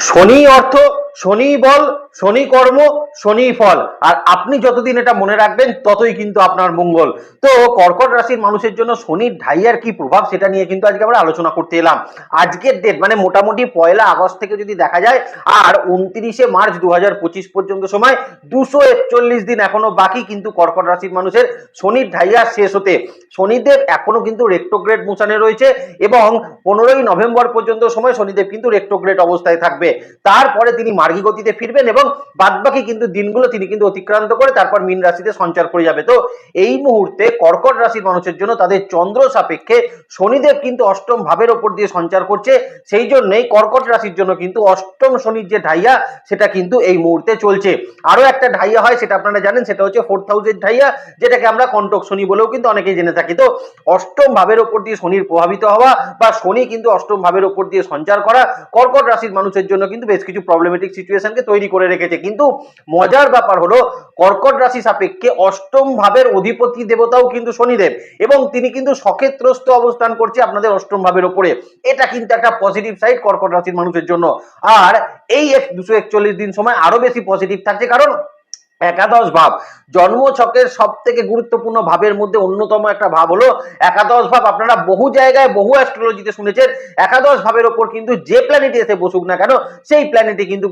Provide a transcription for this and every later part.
শনি অর্থ শনি বল, শনি কর্ম, শনি ফল। আর আপনি যতদিন এটা মনে রাখবেন, ততই কিন্তু আপনার মঙ্গল। তো কর্কট রাশির মানুষের জন্য শনির ঢাইয়ার কি প্রভাব, সেটা নিয়ে কিন্তু আজকে আমরা আলোচনা করতে এলাম। আজকের ডেট মানে মোটামুটি পয়লা আগস্ট থেকে যদি দেখা যায়, আর উনত্রিশে মার্চ দু হাজার পঁচিশ পর্যন্ত সময়, দুশো একচল্লিশ দিন এখনও বাকি কিন্তু কর্কট রাশির মানুষের শনির ঢাইয়া শেষ হতে। শনিদেব এখনও কিন্তু রেক্টোগ্রেড মোশনে রয়েছে এবং পনেরোই নভেম্বর পর্যন্ত সময় শনিদেব কিন্তু রেক্টোগ্রেড অবস্থায় থাকবে। তারপরে তিনি মার্গী গতিতে ফিরবেন এবং বাদবাকি কিন্তু দিনগুলো তিনি কিন্তু অতিক্রান্ত করে তারপর মীন রাশিতে সঞ্চার করে যাবে। তো এই মুহূর্তে কর্কট রাশির মানুষের জন্য তাদের চন্দ্র সাপেক্ষে শনিদেব কিন্তু অষ্টম ভাবের ওপর দিয়ে সঞ্চার করছে। সেই জন্যই কর্কট রাশির জন্য কিন্তু অষ্টম শনির যে ঢাইয়া, সেটা কিন্তু এই মুহূর্তে চলছে। আরও একটা ঢাইয়া হয়, সেটা আপনারা জানেন, সেটা হচ্ছে ফোর থাউজেন্ড ঢাইয়া, যেটাকে আমরা কণ্টক শনি বলেও কিন্তু অনেকেই জেনে থাকি। তো অষ্টম ভাবের ওপর দিয়ে শনির প্রভাবিত হওয়া বা শনি কিন্তু অষ্টম ভাবের ওপর দিয়ে সঞ্চার করা, কর্কট রাশির মানুষের জন্য কিন্তু বেশ কিছু প্রবলেমেটিক সিচুয়েশনকে তৈরি করে রেখেছে। কিন্তু মজার ব্যাপার হলো, কর্কট রাশি সাপেক্ষে অষ্টম ভাবের অধিপতি দেবতাও কিন্তু শনিদেব এবং তিনি কিন্তু সক্ষেত্রস্ত অবস্থান করছে আপনাদের অষ্টম ভাবের ওপরে। এটা কিন্তু একটা পজিটিভ সাইড কর্কট রাশির মানুষের জন্য। আর এই দুশো একচল্লিশ দিন সময় আরও বেশি পজিটিভ থাকছে। কারণ একাদশ ভাব। জন্ম ছকের সব থেকে গুরুত্বপূর্ণ ভাবের মধ্যে অন্যতম একটা ভাব হলো একাদশ ভাব। আপনারা বহু জায়গায় বহু অ্যাস্ট্রোলজিতে শুনেছেন, একাদশ ভাবের ওপর কিন্তু যে প্ল্যানেটে এসে বসুক না কেন, সেই প্ল্যানেটে কিন্তু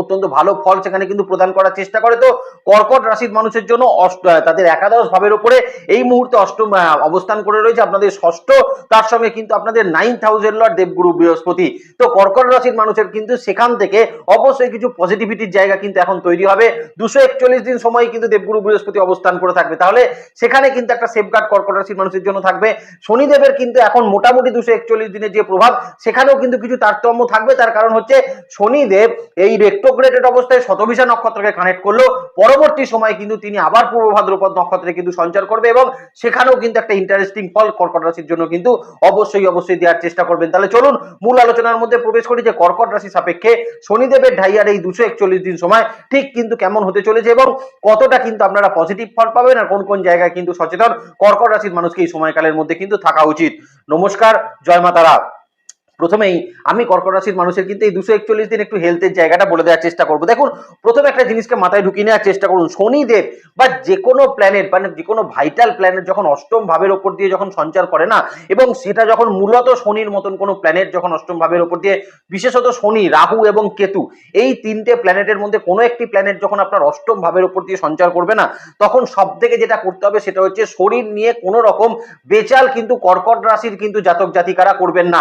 অত্যন্ত ভালো ফল সেখানে কিন্তু প্রদান করার চেষ্টা করে। তো কর্কট রাশির মানুষের জন্য অষ্ট তাদের একাদশ ভাবের ওপরে এই মুহূর্তে অষ্টম অবস্থান করে রয়েছে। আপনাদের ষষ্ঠ, তার সঙ্গে কিন্তু আপনাদের নাইন থাউজেন্ড লর্ড দেবগুরু বৃহস্পতি। তো কর্কট রাশির মানুষের কিন্তু সেখান থেকে অবশ্যই কিছু পজিটিভিটির জায়গা কিন্তু এখন তৈরি হবে। দুশো একচল্লিশ দিন সময় কিন্তু দেবগুরু বৃহস্পতি অবস্থান করে থাকবে। তাহলে সেখানে কিন্তু একটা সেফগার্ড কর্কট রাশির মানুষের জন্য থাকবে। শনিদেবের কিন্তু এখন মোটামুটি দুশো একচল্লিশ দিনের যে প্রভাব, সেখানেও কিন্তু কিছু তারতম্য থাকবে। তার কারণ হচ্ছে শনিদেব এই রেক্টোগ্রেটেড অবস্থায় শতভিষা নক্ষত্রকে কানেক্ট করল। পরবর্তী সময় কিন্তু তিনি আবার পূর্ব ভাদ্রপদ নক্ষত্রে কিন্তু সঞ্চার করবে এবং সেখানেও কিন্তু একটা ইন্টারেস্টিং ফল কর্কট রাশির জন্য কিন্তু অবশ্যই অবশ্যই দেওয়ার চেষ্টা করবেন। তাহলে চলুন মূল আলোচনার মধ্যে প্রবেশ করি যে কর্কট রাশি সাপেক্ষে শনিদেবের ঢাইয়ার এই দুশো একচল্লিশ দিন সময় ঠিক কিন্তু কেমন হতে চলেছে এবং কতটা কিন্তু আপনারা পজিটিভ ফল পাবেন আর কোন কোন জায়গায় কিন্তু সচেতন কর্কট রাশির মানুষকে এই সময়কালের মধ্যে কিন্তু থাকা উচিত। নমস্কার, জয় মাতারা। প্রথমেই আমি কর্কট রাশির মানুষের কিন্তু এই দুশো একচল্লিশ দিন একটু হেলথের জায়গাটা বলে দেওয়ার চেষ্টা করব। দেখুন, প্রথমে একটা জিনিসকে মাথায় ঢুকিয়ে নেওয়ার চেষ্টা করুন। শনিদেব বা যে কোনো প্ল্যানেট মানে যে কোনো ভাইটাল প্ল্যানেট যখন অষ্টম ভাবের ওপর দিয়ে যখন সঞ্চার করে না, এবং সেটা যখন মূলত শনির মতন কোনো প্ল্যানেট যখন অষ্টম ভাবের ওপর দিয়ে, বিশেষত শনি, রাহু এবং কেতু, এই তিনটে প্ল্যানেটের মধ্যে কোনো একটি প্ল্যানেট যখন আপনার অষ্টম ভাবের ওপর দিয়ে সঞ্চার করবে না, তখন সব থেকে যেটা করতে হবে সেটা হচ্ছে শরীর নিয়ে কোনো রকম বেচাল কিন্তু কর্কট রাশির কিন্তু জাতক জাতিকারা করবেন না।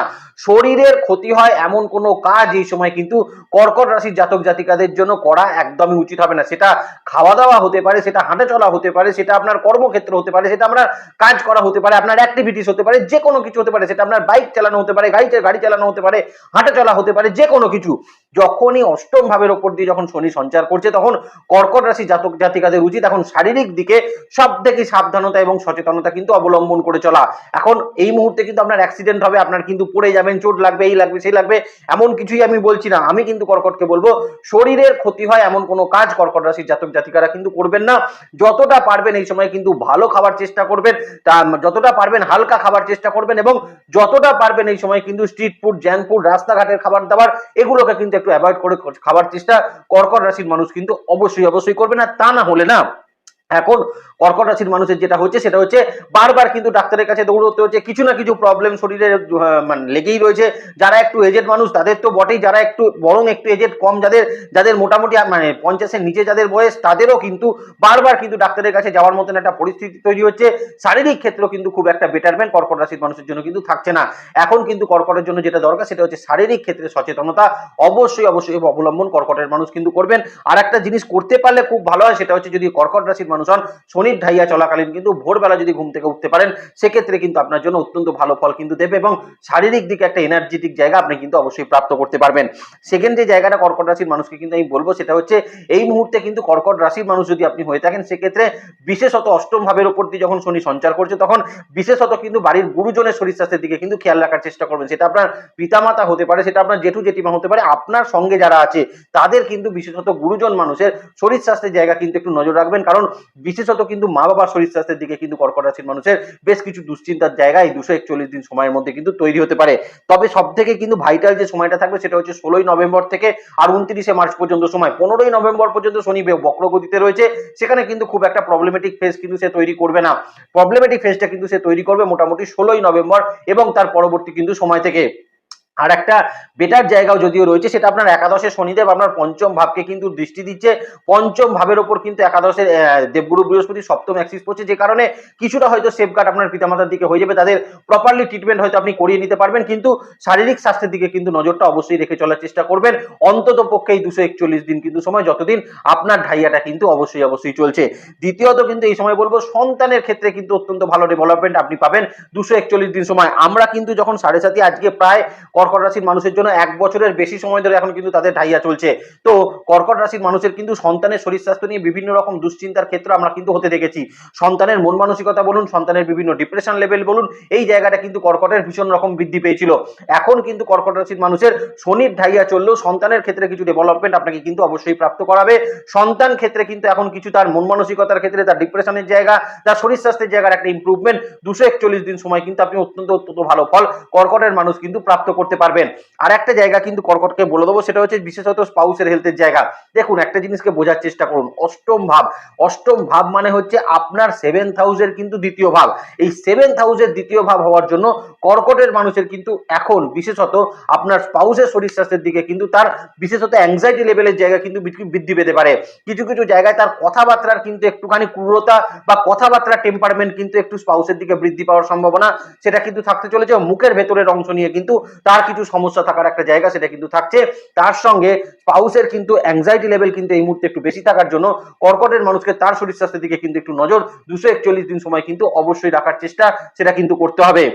শরীরের ক্ষতি হয় এমন কোনো কাজ এই সময় কিন্তু কর্কট রাশির জাতক জাতিকাদের জন্য করা একদমই উচিত হবে না। সেটা খাওয়া দাওয়া হতে পারে, সেটা হাঁটা চলা হতে পারে, সেটা আপনার কর্মক্ষেত্র হতে পারে, সেটা আপনার কাজ করা হতে পারে, আপনার অ্যাক্টিভিটিস হতে পারে যে কোনো কিছু হতে পারে, সেটা আপনার বাইক চালানো হতে পারে, গাড়িতে গাড়ি চালানো হতে পারে হাঁটা চলা হতে পারে যে কোনো কিছু। যখনই অষ্টম ভাবের ওপর দিয়ে যখন শনি সঞ্চার করছে, তখন কর্কট রাশি জাতক জাতিকাদের উচিত এখন শারীরিক দিকে সব থেকে সাবধানতা এবং সচেতনতা কিন্তু অবলম্বন করে চলা। এখন এই মুহূর্তে কিন্তু আপনার অ্যাক্সিডেন্ট হবে, আপনার কিন্তু পড়ে যাবেন, চোট লাগবে, এই লাগবে, সেই লাগবে, এমন কিছুই আমি বলছি না। আমি কিন্তু কর্কটকে বলব, শরীরের ক্ষতি হয় এমন কোনো কাজ কর্কট রাশির জাতক জাতিকারা কিন্তু করবেন না। যতটা পারবেন এই সময় কিন্তু ভালো খাবার চেষ্টা করবেন, তা যতটা পারবেন হালকা খাবার চেষ্টা করবেন এবং যতটা পারবেন এই সময় কিন্তু স্ট্রিট ফুড জ্যাঙ্ক ফুড রাস্তাঘাটের খাবার দাবার, এগুলোকে কিন্তু একটু অ্যাভয়েড করে খাবার চেষ্টা কর্কট রাশির মানুষ কিন্তু অবশ্যই অবশ্যই করবে না, তা না হলে না এখন কর্কট রাশির মানুষের যেটা হচ্ছে সেটা হচ্ছে বারবার কিন্তু ডাক্তারের কাছে দৌড়তে হচ্ছে, কিছু না কিছু প্রবলেম শরীরে মানে লেগেই রয়েছে। যারা একটু এজেড মানুষ, তাদের তো বটেই, যারা একটু বরং একটু এজেড কম, যাদের যাদের মোটামুটি মানে পঞ্চাশের নিচে যাদের বয়স, তাদেরও কিন্তু বারবার কিন্তু ডাক্তারের কাছে যাওয়ার মতন একটা পরিস্থিতি তৈরি হচ্ছে। শারীরিক ক্ষেত্রেও কিন্তু খুব একটা বেটারমেন্ট কর্কট রাশির মানুষের জন্য কিন্তু থাকছে না। এখন কিন্তু কর্কটের জন্য যেটা দরকার, সেটা হচ্ছে শারীরিক ক্ষেত্রে সচেতনতা। অবশ্যই অবশ্যই অবলম্বন কর্কটের মানুষ কিন্তু করবেন। আর একটা জিনিস করতে পারলে খুব ভালো হয়, সেটা হচ্ছে যদি কর্কট রাশির মানুষ হন শনির ঢাইয়া চলাকালীন কিন্তু ভোরবেলা যদি ঘুম থেকে উঠতে পারেন, সেক্ষেত্রে কিন্তু আপনার জন্য অত্যন্ত ভালো ফল কিন্তু দেবে এবং শারীরিক দিকে একটা এনার্জেটিক জায়গা আপনি কিন্তু অবশ্যই প্রাপ্ত করতে পারবেন। সেকেন্ড যে জায়গাটা কর্কট রাশির মানুষকে কিন্তু আমি বলব, সেটা হচ্ছে এই মুহূর্তে কিন্তু কর্কট রাশির মানুষ যদি আপনি হয়ে থাকেন, সেক্ষেত্রে বিশেষত অষ্টম ভাবের উপর দিয়ে যখন শনি সঞ্চার করছে, তখন বিশেষত কিন্তু বাড়ির গুরুজনের শরীর স্বাস্থ্যের দিকে কিন্তু খেয়াল রাখার চেষ্টা করবেন। সেটা আপনার পিতামাতা হতে পারে, সেটা আপনার জেঠু জেঠিমা হতে পারে, আপনার সঙ্গে যারা আছে, তাদের কিন্তু বিশেষত গুরুজন মানুষের শরীর স্বাস্থ্যের জায়গা কিন্তু একটু নজর রাখবেন। কারণ বিশেষত কিন্তু মা বাবার শরীর স্বাস্থ্যের দিকে কিন্তু কর্কট রাশির মানুষের বেশ কিছু দুশ্চিন্তার জায়গা এই দুশো একচল্লিশ দিন সময়ের মধ্যে কিন্তু তৈরি হতে পারে। তবে সব থেকে কিন্তু ভাইটাল যে সময়টা থাকবে সেটা হচ্ছে ষোলোই নভেম্বর থেকে আর উনত্রিশে মার্চ পর্যন্ত সময়। পনেরোই নভেম্বর পর্যন্ত শনি বক্রগতিতে রয়েছে। সেখানে কিন্তু খুব একটা প্রবলেমেটিক ফেস কিন্তু সে তৈরি করবে না। প্রবলেমেটিক ফেসটা কিন্তু সে তৈরি করবে মোটামুটি ষোলোই নভেম্বর এবং তার পরবর্তী কিন্তু সময় থেকে। আর একটা বেটার জায়গাও যদিও রয়েছে, সেটা আপনার একাদশে শনিদেব আপনার পঞ্চম ভাবকে কিন্তু দৃষ্টি দিচ্ছে। পঞ্চম ভাবের ওপর কিন্তু একাদশের দেবগুরু বৃহস্পতি সপ্তম অ্যাক্সিস পড়ছে, যে কারণে কিছুটা হয়তো সেফগার্ড আপনার পিতামাতার দিকে হয়ে যাবে। তাদের প্রপারলি ট্রিটমেন্ট হয়তো আপনি করিয়ে নিতে পারবেন, কিন্তু শারীরিক স্বাস্থ্যের দিকে কিন্তু নজরটা অবশ্যই রেখে চলার চেষ্টা করবেন। অন্তত পক্ষে এই দুশো একচল্লিশ দিন কিন্তু সময়, যতদিন আপনার ঢাইয়াটা কিন্তু অবশ্যই অবশ্যই চলছে। দ্বিতীয়ত কিন্তু এই সময় বলব, সন্তানের ক্ষেত্রে কিন্তু অত্যন্ত ভালো ডেভেলপমেন্ট আপনি পাবেন। দুশো একচল্লিশ দিন সময়। আমরা কিন্তু যখন সাড়ে সাথে আজকে প্রায় কর্কট রাশির মানুষের জন্য এক বছরের বেশি সময় ধরে এখন কিন্তু তাদের ঢাইয়া চলছে। তো কর্কট রাশির মানুষের কিন্তু সন্তানের শরীর স্বাস্থ্য নিয়ে বিভিন্ন রকম দুশ্চিন্তার ক্ষেত্র আমরা কিন্তু হতে দেখেছি। সন্তানের মন মানসিকতা বলুন, সন্তানের বিভিন্ন ডিপ্রেশন লেভেল বলুন, এই জায়গাটা কিন্তু কর্কটের ভীষণ রকম বৃদ্ধি পেয়েছিল। এখন কিন্তু কর্কট রাশির মানুষের শনির ঢাইয়া চললেও সন্তানের ক্ষেত্রে কিছু ডেভেলপমেন্ট আপনাকে কিন্তু অবশ্যই প্রাপ্ত করাবে। সন্তান ক্ষেত্রে কিন্তু এখন কিছু তার মন মানসিকতার ক্ষেত্রে, তার ডিপ্রেশনের জায়গা, তার শরীর স্বাস্থ্যের জায়গার একটা ইম্প্রুভমেন্ট দুশো একচল্লিশ দিন সময় কিন্তু আপনি অত্যন্ত অত্যন্ত ভালো ফল কর্কটের মানুষ কিন্তু প্রাপ্ত করতে পারবেন। আর একটা জায়গা কিন্তু কর্কটকে বলে দেবো, সেটা হচ্ছে বিশেষত স্পাউসের হেলথের জায়গা। দেখুন, একটা জিনিসকে বোঝার চেষ্টা করুন, অষ্টম ভাব। অষ্টম ভাব মানে হচ্ছে আপনার সেভেন হাউসের কিন্তু দ্বিতীয় ভাব। এই সেভেন হাউসের দ্বিতীয় ভাব হওয়ার জন্য কর্কটের মানুষের কিন্তু এখন বিশেষত আপনার স্পাউসের শরীর স্বাস্থ্যের দিকে কিন্তু তার বিশেষত অ্যাংজাইটি লেভেলের জায়গা কিন্তু বৃদ্ধি পেতে পারে। কিছু কিছু জায়গায় তার কথাবার্তার কিন্তু একটুখানি ক্রূরতা বা কথাবার্তার টেম্পারমেন্ট কিন্তু একটু স্পাউসের দিকে বৃদ্ধি পাওয়ার সম্ভাবনা, সেটা কিন্তু থাকতে চলেছে। মুখের ভেতরের অংশ নিয়ে কিন্তু তার কিছু সমস্যা থাকার একটা জায়গা সেটা কিন্তু থাকছে। তার সঙ্গে স্পাউসের কিন্তু অ্যাংজাইটি লেভেল কিন্তু এই মুহূর্তে একটু বেশি থাকার জন্য কর্কটের মানুষকে তার শরীর স্বাস্থ্যের দিকে কিন্তু একটু নজর। দুশো একচল্লিশ দিন সময় কিন্তু অবশ্যই রাখার চেষ্টা সেটা কিন্তু করতে হবে।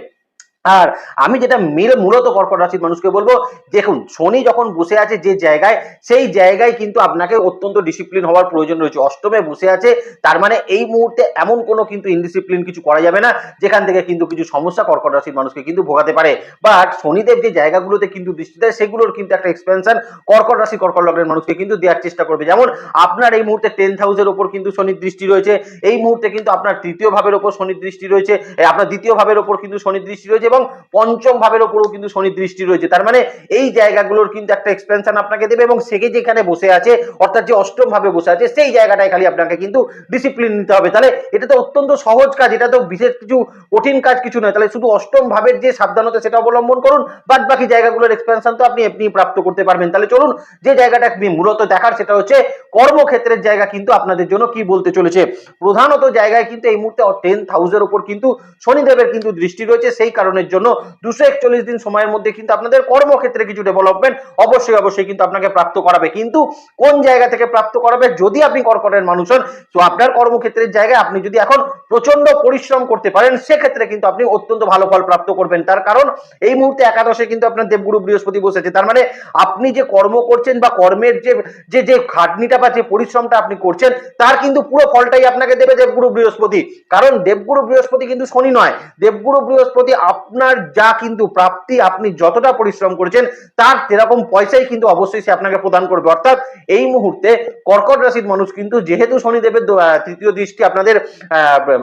আর আমি যেটা মিল মূলত কর্কট রাশির মানুষকে বলব, দেখুন, শনি যখন বসে আছে যে জায়গায়, সেই জায়গায় কিন্তু আপনাকে অত্যন্ত ডিসিপ্লিন হওয়ার প্রয়োজন রয়েছে। অষ্টমে বসে আছে, তার মানে এই মুহূর্তে এমন কোনো কিন্তু ইনডিসিপ্লিন কিছু করা যাবে না, যেখান থেকে কিন্তু কিছু সমস্যা কর্কট রাশির মানুষকে কিন্তু ভোগাতে পারে। বাট শনিদেব যে জায়গাগুলোতে কিন্তু দৃষ্টি দেয়, সেগুলোর কিন্তু একটা এক্সপেনশন কর্কট রাশি, কর্কট লগ্নের মানুষকে কিন্তু দেওয়ার চেষ্টা করবে। যেমন, আপনার এই মুহূর্তে টেন হাউসের ওপর কিন্তু শনির দৃষ্টি রয়েছে, এই মুহূর্তে কিন্তু আপনার তৃতীয় ভাবের ওপর শনির দৃষ্টি রয়েছে আপনার দ্বিতীয় ভাবের ওপর কিন্তু শনির দৃষ্টি রয়েছে এবং পঞ্চম ভাবের ওপরও কিন্তু শনির দৃষ্টি রয়েছে। তার মানে এই জায়গাগুলোর কিন্তু একটা এক্সপেনশন আপনাকে দেবে এবং সে যেখানে বসে আছে, অর্থাৎ যে অষ্টম ভাবে বসে আছে, সেই জায়গাটায় খালি আপনাকে কিন্তু ডিসিপ্লিন নিতে হবে। তাহলে এটা তো অত্যন্ত সহজ কাজ, এটা তো বিশেষ কিছু কঠিন কাজ কিছু নয়। তাহলে শুধু অষ্টম ভাবের যে সাবধানতা সেটা অবলম্বন করুন, বাদ বাকি জায়গাগুলোর এক্সপেনশন তো আপনি এমনি প্রাপ্ত করতে পারবেন। তাহলে চলুন, যে জায়গাটা আপনি মূলত দেখার সেটা হচ্ছে কর্মক্ষেত্রের জায়গা কিন্তু আপনাদের জন্য কি বলতে চলেছে। প্রধানত জায়গায় কিন্তু এই মুহূর্তে টেন হাউসের উপর কিন্তু শনিদেবের কিন্তু দৃষ্টি রয়েছে, সেই কারণের জন্য দুশো একচল্লিশ দিন সময়ের মধ্যে কিন্তু আপনাদের কর্মক্ষেত্রে কিছু ডেভেলপমেন্ট অবশ্যই অবশ্যই কিন্তু আপনাকে প্রাপ্ত করাবে। কিন্তু কোন জায়গা থেকে প্রাপ্ত করাবে? যদি আপনি কর্কটের মানুষ হন, তো আপনার কর্মক্ষেত্রের জায়গায় আপনি যদি এখন প্রচণ্ড পরিশ্রম করতে পারেন, সেক্ষেত্রে কিন্তু আপনি অত্যন্ত ভালো ফল প্রাপ্ত করবেন। তার কারণ এই মুহূর্তে একাদশে কিন্তু আপনার দেবগুরু বৃহস্পতি বসেছে। তার মানে আপনি যে কর্ম করছেন বা কর্মের যে যে যে খাটনিটা বা যে পরিশ্রমটা আপনি করছেন, তার কিন্তু পুরো ফলটাই আপনাকে দেবে দেবগুরু বৃহস্পতি। কারণ দেবগুরু বৃহস্পতি কিন্তু শনি নয়। দেবগুরু বৃহস্পতি আপনার যা কিন্তু প্রাপ্তি আপনি যতটা পরিশ্রম করেছেন, তার সেরকম পয়সাই কিন্তু অবশ্যই সে আপনাকে প্রদান করবে। অর্থাৎ এই মুহূর্তে কর্কট রাশির মানুষ কিন্তু যেহেতু শনিদেবের তৃতীয় দৃষ্টি আপনাদের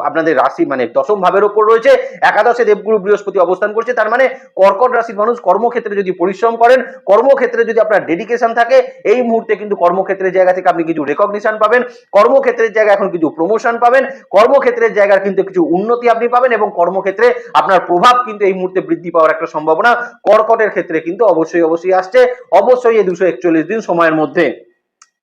আপনাদের রাশি মানে দশম ভাবের ওপর রয়েছে, একাদশে দেবগুরু বৃহস্পতি অবস্থান করছে, তার মানে কর্কট রাশির মানুষ কর্মক্ষেত্রে যদি পরিশ্রম করেন, কর্মক্ষেত্রে যদি আপনার ডেডিকেশন থাকে, এই মুহূর্তে কিন্তু কর্মক্ষেত্রের জায়গা থেকে আপনি কিছু রেকগনিশন পাবেন, কর্মক্ষেত্রের জায়গা এখন কিছু প্রমোশন পাবেন, কর্মক্ষেত্রের জায়গার কিন্তু কিছু উন্নতি আপনি পাবেন এবং কর্মক্ষেত্রে আপনার প্রভাব কিন্তু এই মুহূর্তে বৃদ্ধি পাওয়ার একটা সম্ভাবনা কর্কটের ক্ষেত্রে কিন্তু অবশ্যই অবশ্যই আসছে। অবশ্যই এই দুশো একচল্লিশ দিন সময়ের মধ্যে।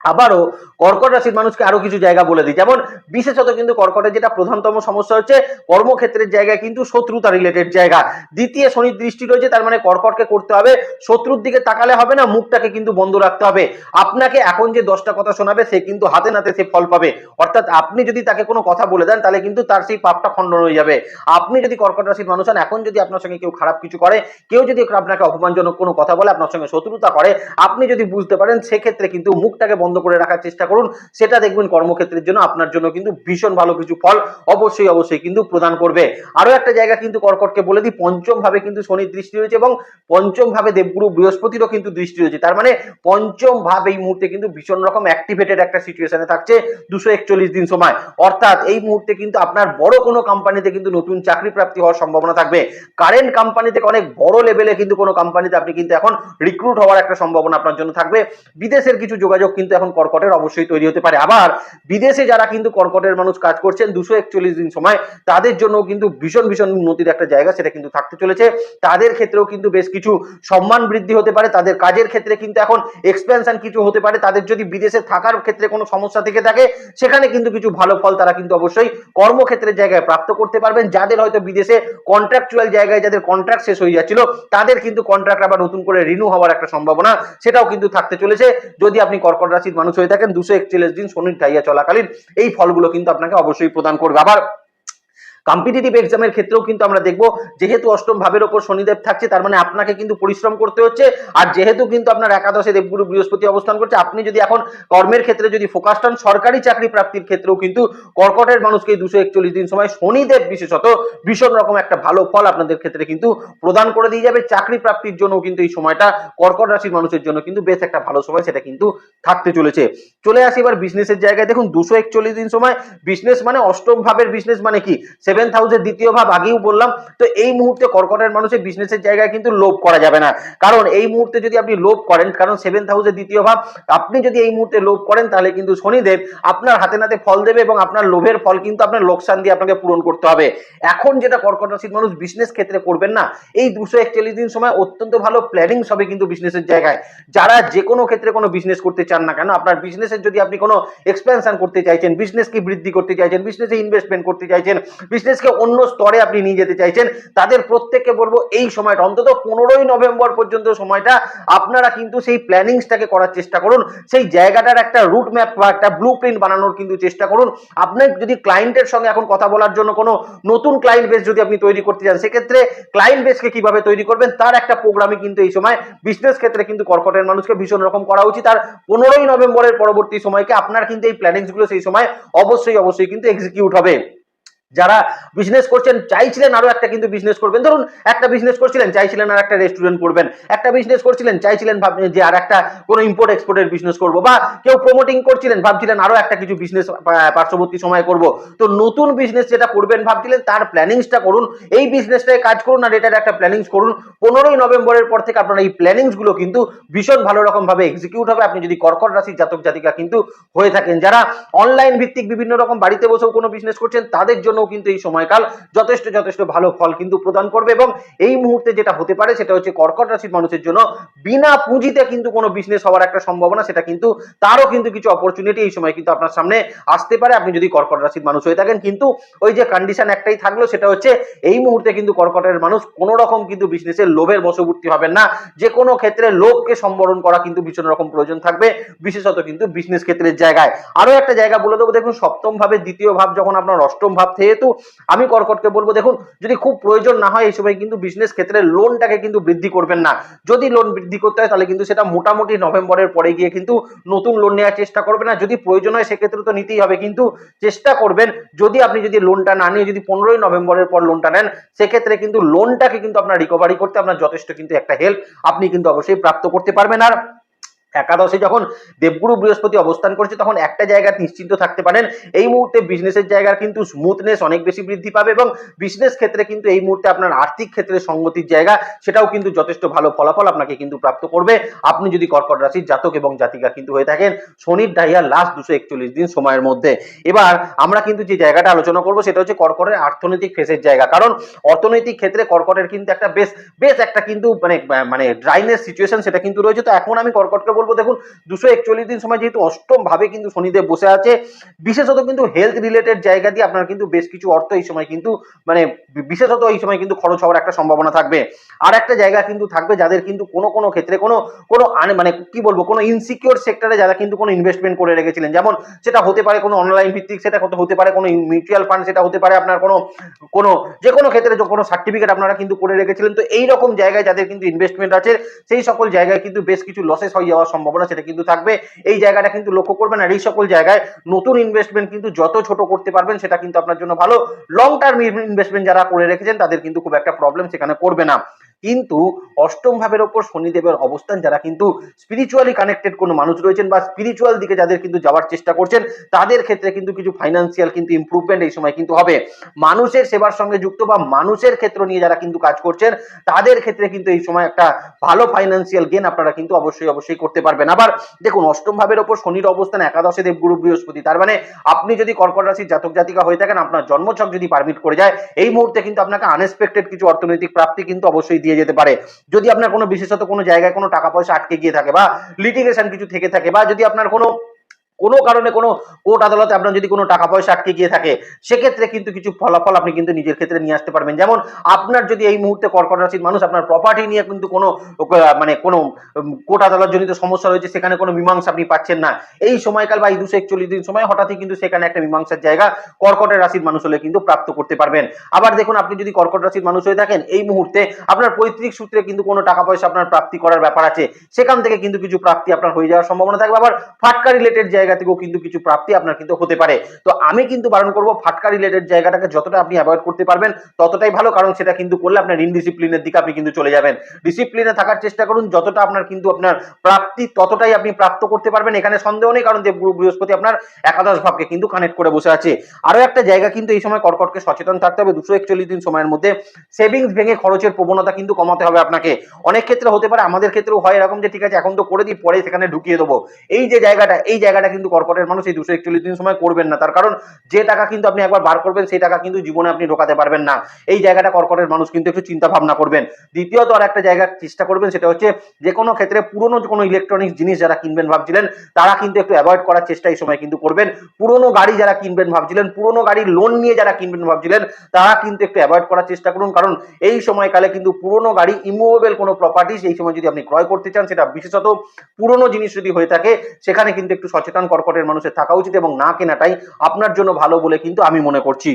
আবারও কর্কট রাশির মানুষকে আরও কিছু জায়গা বলে দিই। যেমন বিশেষত কিন্তু কর্কটের যেটা প্রধানতম সমস্যা হচ্ছে কর্মক্ষেত্রের জায়গায় কিন্তু শত্রুতা রিলেটেড জায়গা। দ্বিতীয় শনির দৃষ্টি রয়েছে, তার মানে কর্কটকে করতে হবে, শত্রুর দিকে তাকালে হবে না, মুখটাকে কিন্তু বন্ধ রাখতে হবে। আপনাকে এখন যে দশটা কথা শোনাবে, সে কিন্তু হাতে নাতে সে ফল পাবে। অর্থাৎ আপনি যদি তাকে কোনো কথা বলে দেন, তাহলে কিন্তু তার সেই পাপটা খণ্ডন হয়ে যাবে। আপনি যদি কর্কট রাশির মানুষ হন, এখন যদি আপনার সঙ্গে কেউ খারাপ কিছু করে, কেউ যদি আপনাকে অপমানজনক কোনো কথা বলে, আপনার সঙ্গে শত্রুতা করে, আপনি যদি বুঝতে পারেন, সেক্ষেত্রে কিন্তু মুখটাকে বন্ধ বন্ধ করে রাখার চেষ্টা করুন। সেটা দেখবেন কর্মক্ষেত্রের জন্য আপনার জন্য কিন্তু ভীষণ ভালো কিছু ফল অবশ্যই অবশ্যই কিন্তু প্রদান করবে। আরও একটা জায়গা কিন্তু কর্কটকে বলে দিই পঞ্চম ভাবে কিন্তু শনির দৃষ্টি রয়েছে এবং পঞ্চম ভাবে দেবগুরু বৃহস্পতিরও কিন্তু দৃষ্টি রয়েছে। তার মানে পঞ্চম ভাব এই মুহূর্তে কিন্তু ভীষণ রকম অ্যাক্টিভেটেড একটা সিচুয়েশনে থাকছে দুশো একচল্লিশ দিন সময়। অর্থাৎ এই মুহূর্তে কিন্তু আপনার বড় কোনো কোম্পানিতে কিন্তু নতুন চাকরি প্রাপ্তি হওয়ার সম্ভাবনা থাকবে। কারেন্ট কোম্পানি থেকে অনেক বড় লেভেলে কিন্তু কোনো কোম্পানিতে আপনি কিন্তু এখন রিক্রুট হওয়ার একটা সম্ভাবনা আপনার জন্য থাকবে। বিদেশের কিছু যোগাযোগ কিন্তু এখন কর্কটের অবশ্যই তৈরি হতে পারে। আবার বিদেশে যারা কিন্তু কর্কটের মানুষ কাজ করছেন, দুশো একচল্লিশ দিন সময়, তাদের জন্য কিন্তু ভীষণ ভীষণ উন্নতির একটা জায়গা সেটা কিন্তু থাকতে চলেছে। তাদের ক্ষেত্রেও কিন্তু বেশ কিছু সম্মান বৃদ্ধি হতে পারে। তাদের কাজের ক্ষেত্রে কিন্তু এখন এক্সপেনশন কিছু হতে পারে। তাদের যদি বিদেশে থাকার ক্ষেত্রে কোনো সমস্যা থেকে থাকে, সেখানে কিন্তু কিছু ভালো ফল তারা কিন্তু অবশ্যই কর্মক্ষেত্রের জায়গায় প্রাপ্ত করতে পারবেন। যাদের হয়তো বিদেশে কন্ট্রাকচুয়াল জায়গায় যাদের কন্ট্রাক্ট শেষ হয়ে যাচ্ছিল, তাদের কিন্তু কন্ট্রাক্ট আবার নতুন করে রিনিউ হওয়ার একটা সম্ভাবনা সেটাও কিন্তু থাকতে চলেছে। যদি আপনি কর্কট রাশির মানুষ হয়ে থাকেন। দুশো একচল্লিশ দিন শনির ঢাইয়া চলাকালীন। এই ফলগুলো কিন্তু আপনাকে অবশ্যই প্রদান করবে। আবার কম্পিটিটিভ এক্সামের ক্ষেত্রেও কিন্তু আমরা দেখব, যেহেতু অষ্টম ভাবের ওপর শনিদেব থাকছে, তার মানে আপনাকে কিন্তু পরিশ্রম করতে হচ্ছে। আর যেহেতু কিন্তু আপনার একাদশে দেবগুরু বৃহস্পতি অবস্থান করছে, আপনি যদি এখন কর্মের ক্ষেত্রে যদি ফোকাস হন, সরকারি চাকরি প্রাপ্তির ক্ষেত্রেও কিন্তু কর্কটের মানুষকে দুশো একচল্লিশ দিন সময় শনিদেব বিশেষত ভীষণ রকম একটা ভালো ফল আপনাদের ক্ষেত্রে কিন্তু প্রদান করে দিয়ে যাবে। চাকরি প্রাপ্তির জন্য কিন্তু এই সময়টা কর্কট রাশির মানুষের জন্য কিন্তু বেশ একটা ভালো সময়, সেটা কিন্তু থাকতে চলেছে। চলে আসি এবার বিজনেসের জায়গায়। দেখুন, দুশো একচল্লিশ দিন সময় বিজনেস মানে অষ্টম ভাবের বিজনেস মানে কি? সেভেন্থ হাউসের দ্বিতীয় ভাব আগেও বললাম, তো এই মুহূর্তে কর্কটের মানুষের বিজনেসের জায়গায় কিন্তু লোভ করা যাবে না। কারণ এই মুহূর্তে যদি আপনি লোভ করেন, কারণ সেভেন্থ হাউসের দ্বিতীয় ভাব, আপনি যদি এই মুহূর্তে লোভ করেন, তাহলে কিন্তু শনিদেব আপনার হাতে নাতে ফল দেবে এবং আপনার লোভের ফল কিন্তু আপনার লোকসান দিয়ে আপনাকে পূরণ করতে হবে। এখন যেটা কর্কট রাশির মানুষ বিজনেস ক্ষেত্রে করবেন না, এই দুশো একচল্লিশ দিন সময় অত্যন্ত ভালো প্ল্যানিং হবে কিন্তু বিজনেসের জায়গায়। যারা যে কোনো ক্ষেত্রে কোনো বিজনেস করতে চান না কেন, আপনার বিজনেসের যদি আপনি কোনো এক্সপেনশন করতে চাইছেন বিজনেস বিজনেসকে বৃদ্ধি করতে চাইছেন বিজনেসে ইনভেস্টমেন্ট করতে চাইছেন বিজনেসকে অন্য স্তরে আপনি নিয়ে যেতে চাইছেন, তাদের প্রত্যেককে বলব এই সময়টা, অন্তত পনেরোই নভেম্বর পর্যন্ত সময়টা আপনারা কিন্তু সেই প্ল্যানিংসটাকে করার চেষ্টা করুন, সেই জায়গাটার একটা রুট ম্যাপ বা একটা ব্লু প্রিন্ট বানানোর কিন্তু চেষ্টা করুন। আপনার যদি ক্লায়েন্টের সঙ্গে এখন কথা বলার জন্য কোনো নতুন ক্লায়েন্ট বেস যদি আপনি তৈরি করতে চান, সেক্ষেত্রে ক্লায়েন্ট বেসকে কীভাবে তৈরি করবেন, তার একটা প্রোগ্রামই কিন্তু এই সময় বিজনেস ক্ষেত্রে কিন্তু কর্কটের মানুষকে ভীষণ রকম করা উচিত। আর পনেরোই নভেম্বরের পরবর্তী সময়কে আপনার কিন্তু এই প্ল্যানিংসগুলো সেই সময় অবশ্যই অবশ্যই কিন্তু এক্সিকিউট হবে। যারা বিজনেস করছেন, চাইছিলেন আরও একটা কিন্তু বিজনেস করবেন। ধরুন, একটা বিজনেস করছিলেন, চাইছিলেন আর একটা রেস্টুরেন্ট করবেন। একটা বিজনেস করছিলেন, চাইছিলেন ভাবছেন যে আর একটা কোনো ইম্পোর্ট এক্সপোর্টের বিজনেস করব। বা কেউ প্রমোটিং করছিলেন, ভাবছিলেন আরও একটা কিছু বিজনেস পার্শ্ববর্তী সময় করব। তো নতুন বিজনেস যেটা করবেন, ভাবছিলেন, তার প্ল্যানিংসটা করুন। এই বিজনেসটায় কাজ করুন আর এটার একটা প্ল্যানিংস করুন। পনেরোই নভেম্বরের পর থেকে আপনার এই প্ল্যানিংসগুলো কিন্তু ভীষণ ভালো রকম ভাবে এক্সিকিউট হবে। আপনি যদি কর্কট রাশির জাতক জাতিকা কিন্তু হয়ে থাকেন, যারা অনলাইন ভিত্তিক বিভিন্ন রকম বাড়িতে বসেও কোনো বিজনেস করছেন, তাদের জন্য কিন্তু এই সময়কাল যথেষ্ট যথেষ্ট ভালো ফল কিন্তু প্রদান করবে এবং এই মুহূর্তে যেটা হতে পারে সেটা হচ্ছে কর্কট রাশির মানুষের জন্য বিনা পুঁজিতে কিন্তু কোনো বিজনেস হওয়ার একটা সম্ভাবনা, সেটা কিন্তু তারও কিন্তু কিছু অপরচুনিটি এই সময় কিন্তু আপনার সামনে আসতে পারে। আপনি যদি কর্কট রাশির মানুষ হয়ে থাকেন কিন্তু ওই যে কন্ডিশন একটাই থাকল সেটা হচ্ছে এই মুহূর্তে কিন্তু কর্কটের মানুষ কোনো রকম কিন্তু বিজনেসের লোভের বশবর্তী হবেন না। যে কোনো ক্ষেত্রে লোভকে সম্বরণ করা কিন্তু ভীষণ রকম প্রয়োজন থাকবে, বিশেষত কিন্তু বিজনেস ক্ষেত্রের জায়গায়। আরও একটা জায়গা বলে দেবো, দেখুন সপ্তম ভাবে দ্বিতীয় ভাব যখন আপনার অষ্টম ভাব যেহেতু আমি কর্কটকে বলব, দেখুন, যদি খুব প্রয়োজন না হয় এই সময় কিন্তু বিজনেস ক্ষেত্রে লোনটাকে কিন্তু বৃদ্ধি করবেন না। যদি লোন বৃদ্ধি করতে হয়, তাহলে কিন্তু সেটা মোটামুটি নভেম্বরের পরে গিয়ে কিন্তু নতুন লোন নেওয়ার চেষ্টা করবেন। না যদি প্রয়োজন হয়, সেক্ষেত্রে তো নিতেই হবে। কিন্তু চেষ্টা করবেন, যদি আপনি যদি লোনটা না নিয়ে যদি পনেরোই নভেম্বরের পর লোনটা নেন, সেক্ষেত্রে কিন্তু লোনটাকে কিন্তু আপনার রিকভারি করতে আপনার যথেষ্ট কিন্তু একটা হেল্প আপনি কিন্তু অবশ্যই প্রাপ্ত করতে পারবেন। আর একাদশে যখন দেবগুরু বৃহস্পতি অবস্থান করছে, তখন একটা জায়গা নিশ্চিন্ত থাকতে পারেন। এই মুহূর্তে বিজনেসের জায়গার কিন্তু স্মুথনেস অনেক বেশি বৃদ্ধি পাবে এবং বিজনেস ক্ষেত্রে কিন্তু এই মুহূর্তে আপনার আর্থিক ক্ষেত্রে সঙ্গতির জায়গা, সেটাও কিন্তু যথেষ্ট ভালো ফলাফল আপনাকে কিন্তু প্রাপ্ত করবে। আপনি যদি কর্কট রাশির জাতক এবং জাতিকা কিন্তু হয়ে থাকেন, শনির ডাইয়া লাস্ট দুশো একচল্লিশ দিন সময়ের মধ্যে। এবার আমরা কিন্তু যে জায়গাটা আলোচনা করব, সেটা হচ্ছে কর্কটের অর্থনৈতিক ফেসের জায়গা। কারণ অর্থনৈতিক ক্ষেত্রে কর্কটের কিন্তু একটা বেশ বেশ একটা কিন্তু মানে মানে ড্রাইনেস সিচুয়েশন সেটা কিন্তু রয়েছে। তো এখন আমি কর্কটকে বলব, দেখুন, দুশো একচল্লিশ দিন সময় যেহেতু অষ্টম ভাবে কিন্তু শনিদেব বসে আছে, বিশেষত কিন্তু হেলথ রিলেটেড জায়গা দিয়ে আপনার কিন্তু বেশ কিছু অর্থ এই সময় কিন্তু মানে বিশেষত এই সময় কিন্তু খরচ হওয়ার একটা সম্ভাবনা থাকবে। আর একটা জায়গা কিন্তু থাকবে যাদের কিন্তু কোনো কোনো ক্ষেত্রে কোনো কোনো মানে কি বলব, কোনো ইনসিকিউর সেক্টরে যারা কিন্তু কোনো ইনভেস্টমেন্ট করে রেখেছিলেন। যেমন সেটা হতে পারে কোনো অনলাইন ভিত্তিক, সেটা হতে পারে কোনো মিউচুয়াল ফান্ড সেটা হতে পারে আপনার কোনো কোনো যে কোনো ক্ষেত্রে কোনো সার্টিফিকেট আপনারা কিন্তু করে রেখেছিলেন। তো এই রকম জায়গায় যাদের কিন্তু ইনভেস্টমেন্ট আছে, সেই সকল জায়গায় কিন্তু বেশ কিছু লসেস হয়ে যাওয়ার সম্ভাবনা সেটা কিন্তু থাকবে। এই জায়গাটা কিন্তু লক্ষ্য করবেন আর এই সকল জায়গায় নতুন ইনভেস্টমেন্ট কিন্তু যত ছোট করতে পারবেন সেটা কিন্তু আপনার জন্য ভালো। লং টার্ম ইনভেস্টমেন্ট যারা করে রেখেছেন তাদের কিন্তু খুব একটা প্রবলেম সেখানে করবে না। কিন্তু অষ্টম ভাবের ওপর শনিদেবের অবস্থান, যারা কিন্তু স্পিরিচুয়ালি কানেক্টেড কোনো মানুষ রয়েছেন বা স্পিরিচুয়াল দিকে যাদের কিন্তু যাওয়ার চেষ্টা করছেন, তাদের ক্ষেত্রে কিন্তু কিছু ফাইন্যান্সিয়াল কিন্তু ইমপ্রুভমেন্ট এই সময় কিন্তু হবে। মানুষের সেবার সঙ্গে যুক্ত বা মানুষের ক্ষেত্র নিয়ে যারা কিন্তু কাজ করছেন, তাদের ক্ষেত্রে কিন্তু এই সময় একটা ভালো ফাইন্যান্সিয়াল গেন আপনারা কিন্তু অবশ্যই অবশ্যই করতে পারবেন। আবার দেখুন, অষ্টম ভাবের ওপর শনির অবস্থান একাদশে দেবগুরু বৃহস্পতি, তার মানে আপনি যদি কর্কট রাশির জাতক জাতিকা হয়ে থাকেন, আপনার জন্মছক যদি পারমিট করে যায়, এই মুহূর্তে কিন্তু আপনাকে আনএক্সপেক্টেড কিছু অর্থনৈতিক প্রাপ্তি কিন্তু অবশ্যই দিয়ে যেতে পারে। যদি আপনার কোনো বিশেষত কোনো জায়গায় কোনো টাকা পয়সা আটকে গিয়ে থাকে বা লিটিগেশন কিছু থেকে থাকে বা যদি আপনার কোনো কোনো কারণে কোনো কোর্ট আদালতে আপনার যদি কোনো টাকা পয়সা আটকে গিয়ে থাকে, সেক্ষেত্রে কিন্তু কিছু ফলাফল আপনি কিন্তু নিজের ক্ষেত্রে নিয়ে আসতে পারবেন। যেমন আপনার যদি এই মুহূর্তে কর্কট রাশির মানুষ, আপনার প্রপার্টি নিয়ে কিন্তু কোনো মানে কোনো কোর্ট আদালত জনিত সমস্যা রয়েছে, সেখানে কোনো মীমাংসা আপনি পাচ্ছেন না। এই সময়কাল বা এই দুশো একচল্লিশ দিন সময় হঠাৎই কিন্তু সেখানে একটা মীমাংসার জায়গা কর্কটের রাশির মানুষ হলে কিন্তু প্রাপ্ত করতে পারবেন। আবার দেখুন, আপনি যদি কর্কট রাশির মানুষ হয়ে থাকেন, এই মুহূর্তে আপনার পৈতৃক সূত্রে কিন্তু কোনো টাকা পয়সা আপনার প্রাপ্তি করার ব্যাপার আছে। সেখান থেকে কিন্তু কিছু প্রাপ্তি আপনার হয়ে যাওয়ার সম্ভাবনা থাকবে। আবার ফাটকা রিলেটেড জায়গা থেকেও কিন্তু কিছু প্রাপ্তি আপনার কিন্তু হতে পারে। তো আমি কিন্তু বারণ করব, ফাটকা রিলেটেড জায়গাটাকে যতটা আপনি অ্যাভয়েড করতে পারবেন, ততটাই ভালো, কারণ সেটা কিন্তু করলে আপনার ইনডিসিপ্লিনের দিকে আপনি কিন্তু চলে যাবেন। ডিসিপ্লিনে থাকার চেষ্টা করুন, যতটা আপনার কিন্তু আপনার প্রাপ্তি, ততটাই আপনি প্রাপ্ত করতে পারবেন। এখানে সন্দেহ নেই, কারণ দেবগুরু বৃহস্পতি আপনার একাদশ ভাবকে কিন্তু কানেক্ট করে বসে আছে। আরও একটা জায়গা কিন্তু এই সময় কর্কটকে সচেতন থাকতে হবে, দুশো একচল্লিশ দিন সময়ের মধ্যে সেভিংস ভেঙে খরচের প্রবণতা কিন্তু কমাতে হবে আপনাকে। অনেক ক্ষেত্রে হতে পারে, আমাদের ক্ষেত্রেও হয় এরকম যে, ঠিক আছে, এখন তো করে দিই, পরে সেখানে ঢুকিয়ে দেবো। এই যে জায়গাটা, এই জায়গাটা কিন্তু কর্কটের মানুষ এই দুশো একচল্লিশ দিন সময় করবেন না। তার কারণ যে টাকা কিন্তু আপনি একবার বার করবেন, সেই টাকা কিন্তু জীবনে আপনি ঢোকাতে পারবেন না। এই জায়গাটা কর্কটের মানুষ কিন্তু একটু চিন্তা ভাবনা করবেন। দ্বিতীয়ত আর একটা জায়গা চেষ্টা করবেন, সেটা হচ্ছে যে কোনো ক্ষেত্রে পুরনো কোনো ইলেকট্রনিক্স জিনিস যারা কিনবেন ভাবছিলেন, তারা কিন্তু একটু অ্যাভয়েড করার চেষ্টা এই সময় কিন্তু করবেন। পুরনো গাড়ি যারা কিনবেন ভাবছিলেন, পুরনো গাড়ির লোন নিয়ে যারা কিনবেন ভাবছিলেন, তারা কিন্তু একটু অ্যাভয়েড করার চেষ্টা করুন। কারণ এই সময়কালে কিন্তু পুরনো গাড়ি ইমুভেবল কোনো প্রপার্টিস এই সময় যদি আপনি ক্রয় করতে চান, সেটা বিশেষত পুরনো জিনিস যদি হয়ে থাকে, সেখানে কিন্তু একটু সচেতন কর্কটের মানুষের থাকা উচিত এবং না কেনাটাই আপনার জন্য ভালো বলে কিন্তু আমি মনে করছি।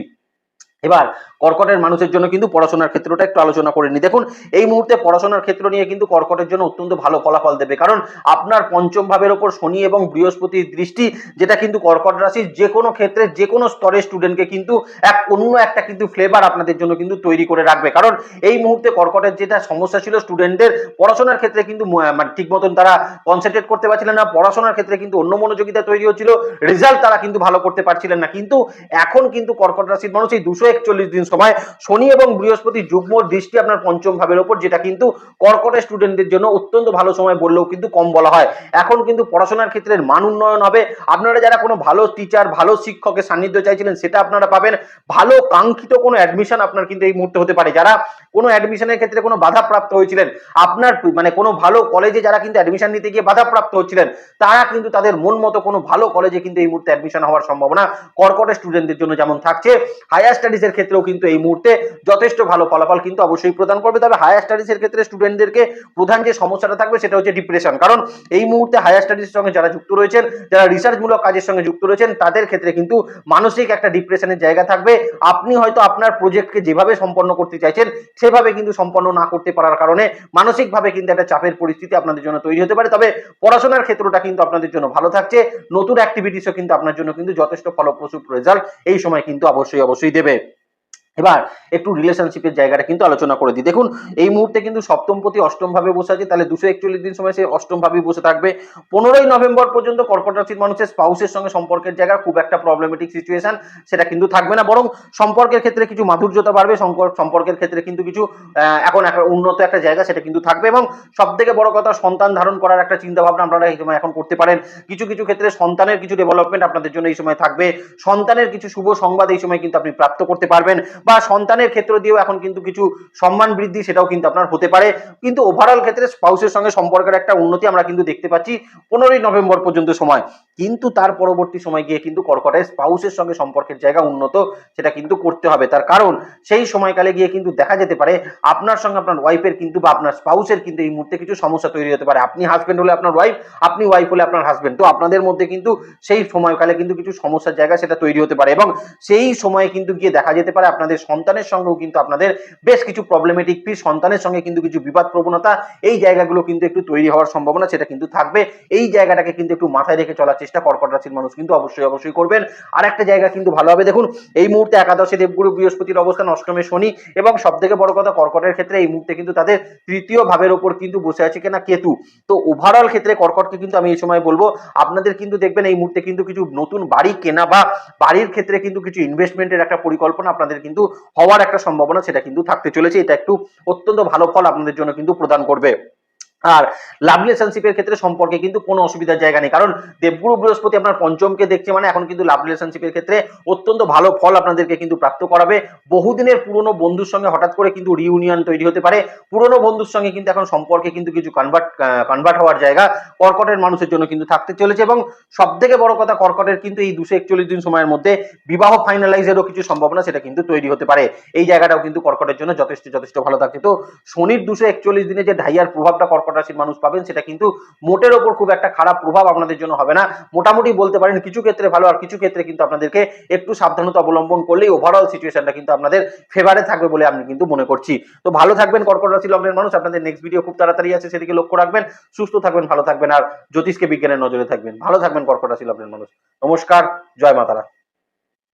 এবার কর্কটের মানুষের জন্য কিন্তু পড়াশোনার ক্ষেত্রটা একটু আলোচনা করে নি দেখুন, এই মুহূর্তে পড়াশোনার ক্ষেত্র নিয়ে কিন্তু কর্কটের জন্য অত্যন্ত ভালো ফলাফল দেবে। কারণ আপনার পঞ্চম ভাবের ওপর শনি এবং বৃহস্পতির দৃষ্টি, যেটা কিন্তু কর্কট রাশির যে কোনো ক্ষেত্রে যে কোনো স্তরের স্টুডেন্টকে কিন্তু এক অন্য একটা কিন্তু ফ্লেভার আপনাদের জন্য কিন্তু তৈরি করে রাখবে। কারণ এই মুহূর্তে কর্কটের যেটা সমস্যা ছিল স্টুডেন্টদের পড়াশোনার ক্ষেত্রে কিন্তু মানে ঠিক মতন তারা কনসেন্ট্রেট করতে পারছিলেন না, পড়াশোনার ক্ষেত্রে কিন্তু অন্য মনোযোগিতা তৈরি হচ্ছিল রেজাল্ট তারা কিন্তু ভালো করতে পারছিলেন না। কিন্তু এখন কিন্তু কর্কট রাশির মানুষ এই দুশো একচল্লিশ দিন সময় শনি এবং বৃহস্পতি যুগ্ম দৃষ্টি আপনার পঞ্চম ভাবের ওপর, যেটা কিন্তু কর্কটের স্টুডেন্টদের জন্য অত্যন্ত ভালো সময় বললেও কিন্তু কম বলা হয়। এখন কিন্তু পড়াশোনার ক্ষেত্রে মান উন্নয়ন হবে। আপনারা যারা কোনো ভালো টিচার ভালো শিক্ষকের সান্নিধ্য চাইছিলেন, সেটা আপনারা পাবেন। ভালো, কাঙ্ক্ষিত কোনো অ্যাডমিশন আপনার কিন্তু এই মুহূর্তে হতে পারে। যারা কোনো অ্যাডমিশনের ক্ষেত্রে কোনো বাধাপ্রাপ্ত হয়েছিলেন, আপনার মানে কোনো ভালো কলেজে যারা কিন্তু অ্যাডমিশন নিতে গিয়ে বাধাপ্রাপ্ত হচ্ছিলেন, তারা কিন্তু তাদের মন মতো কোনো ভালো কলেজে কিন্তু এই মুহূর্তে অ্যাডমিশন হওয়ার সম্ভাবনা কর্কটের স্টুডেন্টদের জন্য যেমন থাকছে। হায়ার স্টাডিজের ক্ষেত্রেও কিন্তু এই মুহূর্তে যথেষ্ট ভালো ফলাফল কিন্তু অবশ্যই প্রদান করবে। তবে হায়ার স্টাডিজের ক্ষেত্রে স্টুডেন্টদেরকে প্রধান যে সমস্যাটা থাকবে সেটা হচ্ছে ডিপ্রেশন কারণ এই মুহূর্তে হায়ার স্টাডিজের সঙ্গে যারা যুক্ত রয়েছেন, যারা রিসার্চমূলক কাজের সঙ্গে যুক্ত রয়েছেন, তাদের ক্ষেত্রে কিন্তু মানসিক একটা ডিপ্রেশনের জায়গা থাকবে। আপনি হয়তো আপনার প্রজেক্টকে যেভাবে সম্পন্ন করতে চাইছেন, সেভাবে কিন্তু সম্পন্ন না করতে পারার কারণে মানসিকভাবে কিন্তু একটা চাপের পরিস্থিতি আপনাদের জন্য তৈরি হতে পারে। তবে পড়াশোনার ক্ষেত্রটা কিন্তু আপনাদের জন্য ভালো থাকছে। নতুন অ্যাক্টিভিটিসও কিন্তু আপনার জন্য কিন্তু যথেষ্ট ফলপ্রসূ রেজাল্ট এই সময় কিন্তু অবশ্যই অবশ্যই দেবে। এবার একটু রিলেশনশিপের জায়গাটা কিন্তু আলোচনা করে দিই। দেখুন, এই মুহূর্তে কিন্তু সপ্তম প্রতি অষ্টম ভাবে বসে আছে, তাহলে দুশো একচল্লিশ দিন সময় সে অষ্টম ভাবেই বসে থাকবে। পনেরোই নভেম্বর পর্যন্ত কর্কট রাশির মানুষের স্পাউসের সঙ্গে সম্পর্কের জায়গা খুব একটা প্রবলেমেটিক সিচুয়েশন সেটা কিন্তু থাকবে না। বরং সম্পর্কের ক্ষেত্রে কিছু মাধুর্যতা বাড়বে সম্পর্কের ক্ষেত্রে কিন্তু কিছু এখন একটা উন্নত একটা জায়গা সেটা কিন্তু থাকবে এবং সব থেকে বড় কথা সন্তান ধারণ করার একটা চিন্তা ভাবনা আপনারা এই সময় এখন করতে পারেন। কিছু কিছু ক্ষেত্রে সন্তানের কিছু ডেভেলপমেন্ট আপনাদের জন্য এই সময় থাকবে। সন্তানের কিছু শুভ সংবাদ এই সময় কিন্তু আপনি প্রাপ্ত করতে পারবেন। বা সন্তানের ক্ষেত্র দিয়েও এখন কিন্তু কিছু সম্মান বৃদ্ধি সেটাও কিন্তু আপনার হতে পারে। কিন্তু ওভারঅল ক্ষেত্রে স্পাউসের সঙ্গে সম্পর্কের একটা উন্নতি আমরা কিন্তু দেখতে পাচ্ছি পনেরোই নভেম্বর পর্যন্ত সময়। কিন্তু তার পরবর্তী সময় গিয়ে কিন্তু কর্কটের স্পাউসের সঙ্গে সম্পর্কের জায়গা উন্নত সেটা কিন্তু করতে হবে। তার কারণ সেই সময়কালে গিয়ে কিন্তু দেখা যেতে পারে আপনার সঙ্গে আপনার ওয়াইফের কিন্তু বা আপনার স্পাউসের কিন্তু এই মুহূর্তে কিছু সমস্যা তৈরি হতে পারে। আপনি হাজবেন্ড হলে আপনার ওয়াইফ আপনি ওয়াইফ হলে আপনার হাজবেন্ড তো আপনাদের মধ্যে কিন্তু সেই সময়কালে কিন্তু কিছু সমস্যার জায়গা সেটা তৈরি হতে পারে এবং সেই সময়ে কিন্তু গিয়ে দেখা যেতে পারে আপনাদের সন্তানের সঙ্গেও কিন্তু আপনাদের বেশ কিছু প্রবলেমেটিক ফির সন্তানের সঙ্গে কিন্তু কিছু বিবাদ প্রবণতা, এই জায়গাগুলো কিন্তু একটু তৈরি হওয়ার সম্ভাবনা সেটা কিন্তু থাকবে। এই জায়গাটাকে কিন্তু একটু মাথায় রেখে চলার চেষ্টা কর্কট রাশির মানুষ কিন্তু অবশ্যই অবশ্যই করবেন। আর একটা জায়গা কিন্তু ভালো হবে। দেখুন, এই মুহূর্তে একাদশে দেবগুরু বৃহস্পতির অবস্থান, অষ্টমে শনি এবং সব থেকে বড় কথা কর্কটের ক্ষেত্রে এই মুহূর্তে কিন্তু তাদের তৃতীয় ভাবের ওপর কিন্তু বসে আছে কিনা কেতু। তো ওভারঅল ক্ষেত্রে কর্কটকে কিন্তু আমি এই সময় বলব, আপনাদের কিন্তু দেখবেন এই মুহূর্তে কিন্তু কিছু নতুন বাড়ি কেনা বা বাড়ির ক্ষেত্রে কিন্তু কিছু ইনভেস্টমেন্টের একটা পরিকল্পনা আপনাদের কিন্তু হওয়ার একটা সম্ভাবনা সেটা কিন্তু থাকতে চলেছে। এটা একটু অত্যন্ত ভালো ফল আপনাদের জন্য কিন্তু প্রদান করবে। আর লাভ রিলেশনশিপের ক্ষেত্রে সম্পর্কে কিন্তু কোনো অসুবিধার জায়গা নেই। কারণ দেবগুরু বৃহস্পতি আপনার পঞ্চমকে দেখছে মানে এখন কিন্তু লাভ রিলেশনশিপের ক্ষেত্রে অত্যন্ত ভালো ফল আপনাদেরকে কিন্তু প্রাপ্ত করাবে। বহুদিনের পুরনো বন্ধুর সঙ্গে হঠাৎ করে কিন্তু রিউনিয়ন তৈরি হতে পারে। পুরনো বন্ধুর সঙ্গে কিন্তু এখন সম্পর্কে কিন্তু কিছু কনভার্ট কনভার্ট হওয়ার জায়গা কর্কটের মানুষের জন্য কিন্তু থাকতে চলেছে এবং সব থেকে বড় কথা কর্কটের কিন্তু এই দুশো একচল্লিশ দিন সময়ের মধ্যে বিবাহ ফাইনালাইজেরও কিছু সম্ভাবনা সেটা কিন্তু তৈরি হতে পারে। এই জায়গাটাও কিন্তু কর্কটের জন্য যথেষ্ট যথেষ্ট ভালো থাকছে। তো শনির দুশো একচল্লিশ দিনে যে ঢাইয়ার প্রভাবটা কর্কট রাশির মানুষ পাবেন, সেটা কিন্তু মোটের ওপর খুব একটা খারাপ প্রভাব আপনাদের জন্য হবে না। মোটামুটি বলতে পারেন, কিছু ক্ষেত্রে ভালো আর কিছু ক্ষেত্রে কিন্তু আপনাদেরকে একটু সাবধানতা অবলম্বন করলেই ওভারঅল সিচুয়েশনটা কিন্তু আপনাদের ফেভারে থাকবে বলে আমি কিন্তু মনে করছি। তো ভালো থাকবেন, কর্কট রাশি লগ্নের মানুষ, আপনাদের নেক্সট ভিডিও খুব তাড়াতাড়ি আছে, সেদিকে লক্ষ্য রাখবেন, সুস্থ থাকবেন, ভালো থাকবেন, আর জ্যোতিষকে বিজ্ঞানের নজরে থাকবেন। ভালো থাকবেন, কর্কট রাশি লগ্নের মানুষ। নমস্কার, জয় মাতারা।